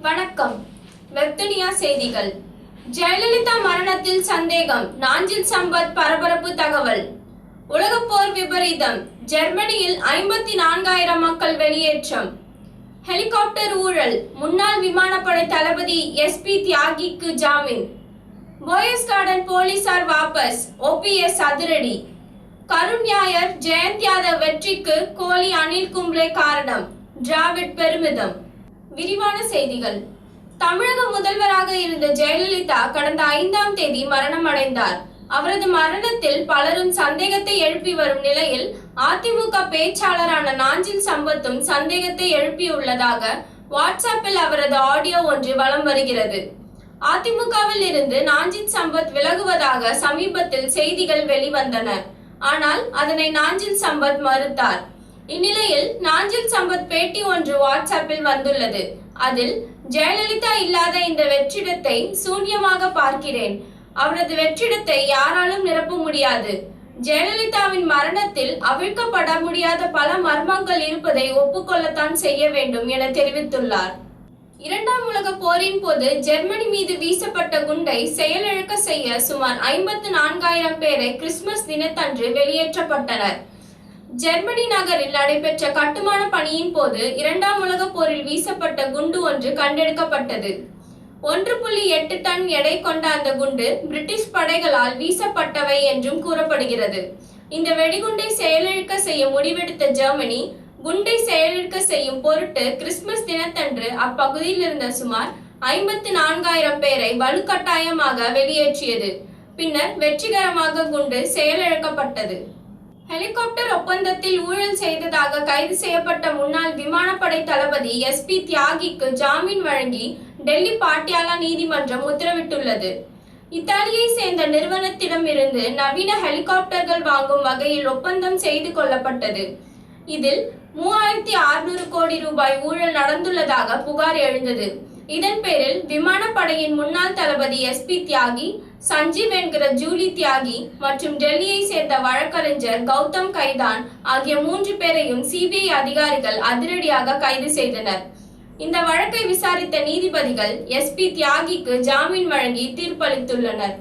வணக்கம். வெப்துனியா செய்திகள். ஜெயலலிதா மரணத்தில் சந்தேகம். நாஞ்சில் சம்பத் பரபரப்பு தகவல். உலக போர் விபரீதம். ஜெர்மனியில் ஐம்பத்தி நான்காயிரம் மக்கள் வெளியேற்றம். ஹெலிகாப்டர் ஊழல். முன்னாள் விமானப்படை தளபதி எஸ்பி தியாகிக்கு ஜாமீன். போயஸ் கார்டன் போலீசார் வாபஸ். ஓபிஎஸ் அதிரடி. கருண் நாயர் ஜெயந்த் யாதவ் வெற்றிக்கு கோலி அனில் கும்ப்ளே காரணம். டிராவிட் பெருமிதம். விரிவான செய்திகள். தமிழக முதல்வராக இருந்த ஜெயலலிதா கடந்த ஐந்தாம் தேதி மரணம் அடைந்தார். அவரது மரணத்தில் பலரும் சந்தேகத்தை எழுப்பி வரும் நிலையில் அதிமுக பேச்சாளரான நாஞ்சில் சம்பத்தும் சந்தேகத்தை எழுப்பியுள்ளதாக வாட்ஸ்அப்பில் அவரது ஆடியோ ஒன்று வலம் வருகிறது. அதிமுகவில் இருந்து நாஞ்சில் சம்பத் விலகுவதாக சமீபத்தில் செய்திகள் வெளிவந்தன. ஆனால் அதனை நாஞ்சில் சம்பத் மறுத்தார். இந்நிலையில் நாஞ்சில் சம்பத் பேட்டி ஒன்று வாட்ஸ்அப்பில் வந்துள்ளது. அதில் ஜெயலலிதா இல்லாத இந்த வெற்றிடத்தை சூன்யமாக பார்க்கிறேன். அவரது வெற்றிடத்தை யாராலும் நிரப்ப முடியாது. ஜெயலலிதாவின் மரணத்தில் அவிழ்க்கப்பட முடியாத பல மர்மங்கள் இருப்பதை ஒப்புக்கொள்ளத்தான் செய்ய வேண்டும் என தெரிவித்துள்ளார். இரண்டாம் உலக போரின் போது ஜெர்மனி மீது வீசப்பட்ட குண்டை செயலிழக்க செய்ய சுமார் ஐம்பத்து நான்காயிரம் பேரை கிறிஸ்துமஸ் தினத்தன்று வெளியேற்றப்பட்டனர். ஜெர்மனி நகரில் நடைபெற்ற கட்டுமான பணியின் போது இரண்டாம் உலக போரில் வீசப்பட்ட குண்டு ஒன்று கண்டெடுக்கப்பட்டது. ஒன்று புள்ளி எட்டு டன் எடை கொண்ட அந்த குண்டு பிரிட்டிஷ் படைகளால் வீசப்பட்டவை என்றும் கூறப்படுகிறது. இந்த வெடிகுண்டை செயலிழக்க செய்ய முடிவெடுத்த ஜெர்மனி குண்டை செயலிழக்க செய்யும் பொருட்டு கிறிஸ்துமஸ் தினத்தன்று அப்பகுதியில் இருந்த சுமார் ஐம்பத்தி நான்காயிரம் பேரை வலுக்கட்டாயமாக வெளியேற்றியது. பின்னர் வெற்றிகரமாக குண்டு செயலிழக்கப்பட்டது. ஹெலிகாப்டர் ஒப்பந்தத்தில் ஊழல் செய்ததாக கைது செய்யப்பட்ட முன்னாள் விமானப்படை தளபதி எஸ்பி தியாகிக்கு ஜாமீன் வழங்கி டெல்லி பாட்டியாலா நீதிமன்றம் உத்தரவிட்டுள்ளது. இத்தாலியை சேர்ந்த நிறுவனத்திடமிருந்து நவீன ஹெலிகாப்டர்கள் வாங்கும் வகையில் ஒப்பந்தம் செய்து கொள்ளப்பட்டது. இதில் மூவாயிரத்தி அறுநூறு கோடி ரூபாய் ஊழல் நடந்துள்ளதாக புகார் எழுந்தது. இதன் பேரில் விமானப்படையின் முன்னாள் தளபதி எஸ்பி தியாகி சஞ்சீவ் என்கிற ஜூலி தியாகி மற்றும் டெல்லியை சேர்ந்த வழக்கறிஞர் கௌதம் கைதான் ஆகிய மூன்று பேரையும் சிபிஐ அதிகாரிகள் அதிரடியாக கைது செய்தனர். இந்த வழக்கை விசாரித்த நீதிபதிகள் எஸ்பி தியாகிக்கு ஜாமீன் வழங்கி தீர்ப்பளித்துள்ளனர்.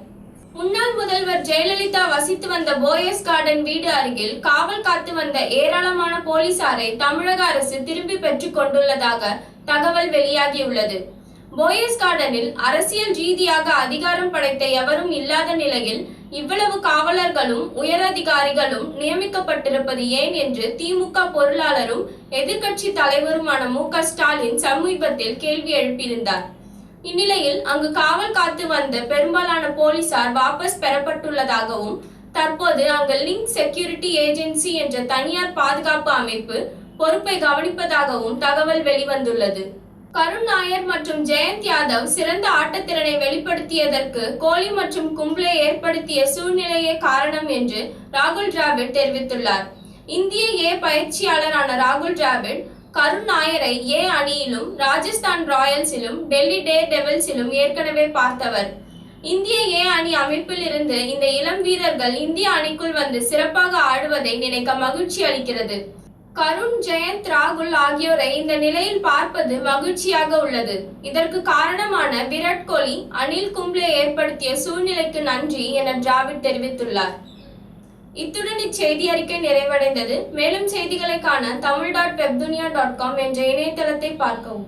முன்னாள் முதல்வர் ஜெயலலிதா வசித்து வந்த போயஸ் கார்டன் வீடு அருகில் காவல் காத்து வந்த ஏராளமான போலீசாரை தமிழக அரசு திரும்பி பெற்றுக் கொண்டுள்ளதாக தகவல் வெளியாகியுள்ளது. போயஸ் கார்டனில் அரசியல் ரீதியாக அதிகாரம் படைத்த எவரும் இல்லாத நிலையில் இவ்வளவு காவலர்களும் உயரதிகாரிகளும் நியமிக்கப்பட்டிருப்பது ஏன் என்று திமுக பொருளாளரும் எதிர்க்கட்சி தலைவருமான மு க ஸ்டாலின் சமீபத்தில் கேள்வி எழுப்பியிருந்தார். இந்நிலையில் அங்கு காவல் காத்து வந்த பெரும்பாலான போலீசார் வாபஸ் பெறப்பட்டுள்ளதாகவும் தற்போது அங்கு லிங்க் செக்யூரிட்டி ஏஜென்சி என்ற தனியார் பாதுகாப்பு அமைப்பு பொறுப்பை கவனிப்பதாகவும் தகவல் வெளிவந்துள்ளது. கருண் நாயர் மற்றும் ஜெயந்த் யாதவ் சிறந்த ஆட்டத்திறனை வெளிப்படுத்தியதற்கு கோலி மற்றும் கும்ப்ளே ஏற்படுத்திய சூழ்நிலையே காரணம் என்று ராகுல் டிராவிட் தெரிவித்துள்ளார். இந்திய ஏ பயிற்சியாளரான ராகுல் டிராவிட் கருண் நாயரை ஏ அணியிலும் ராஜஸ்தான் ராயல்ஸிலும் டெல்லி டே டெவில்ஸிலும் ஏற்கனவே பார்த்தவர். இந்திய ஏ அணி அமைப்பில் இருந்து இந்த இளம் வீரர்கள் இந்திய அணிக்குள் வந்து சிறப்பாக ஆடுவதை நினைக்க மகிழ்ச்சி அளிக்கிறது. கருண் ஜெயந்த் ராகுல் ஆகியோரை இந்த நிலையில் பார்ப்பது மகிழ்ச்சியாக உள்ளது. இதற்கு காரணமான விராட் கோலி அனில் கும்ப்ளே ஏற்படுத்திய சூழ்நிலைக்கு நன்றி என டிராவிட் தெரிவித்துள்ளார். இத்துடன் இச்செய்தி அறிக்கை நிறைவடைந்தது. மேலும் செய்திகளை காண Tamil dot Webdunia dot com என்ற இணையதளத்தை பார்க்கவும்.